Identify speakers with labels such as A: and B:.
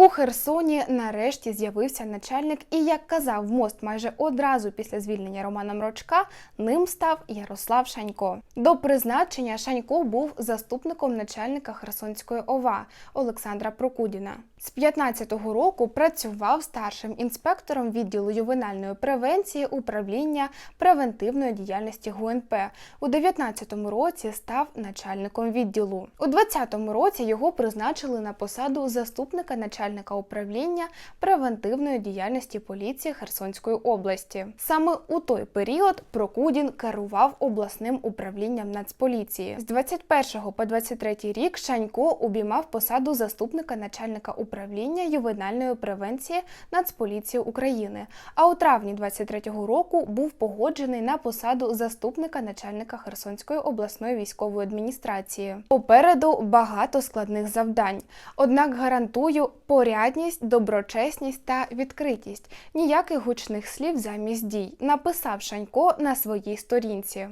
A: У Херсоні нарешті з'явився начальник, і як казав мост майже одразу після звільнення Романа Мрочка, ним став Ярослав Шанько. До призначення Шанько був заступником начальника Херсонської ОВА Олександра Прокудіна. З 15-го року працював старшим інспектором відділу ювенальної превенції управління превентивної діяльності ГУНП. У 19-му році став начальником відділу. У 20-му році його призначили на посаду заступника начальника управління превентивної діяльності поліції Херсонської області. Саме у той період Прокудін керував обласним управлінням Нацполіції. З 21 по 23 рік Шанько обіймав посаду заступника начальника управління ювенальної превенції Нацполіції України. А у травні 23-го року був погоджений на посаду заступника начальника Херсонської обласної військової адміністрації. Попереду багато складних завдань. Однак гарантую порядність, доброчесність та відкритість. Ніяких гучних слів замість дій. Написав Шанько на своїй сторінці.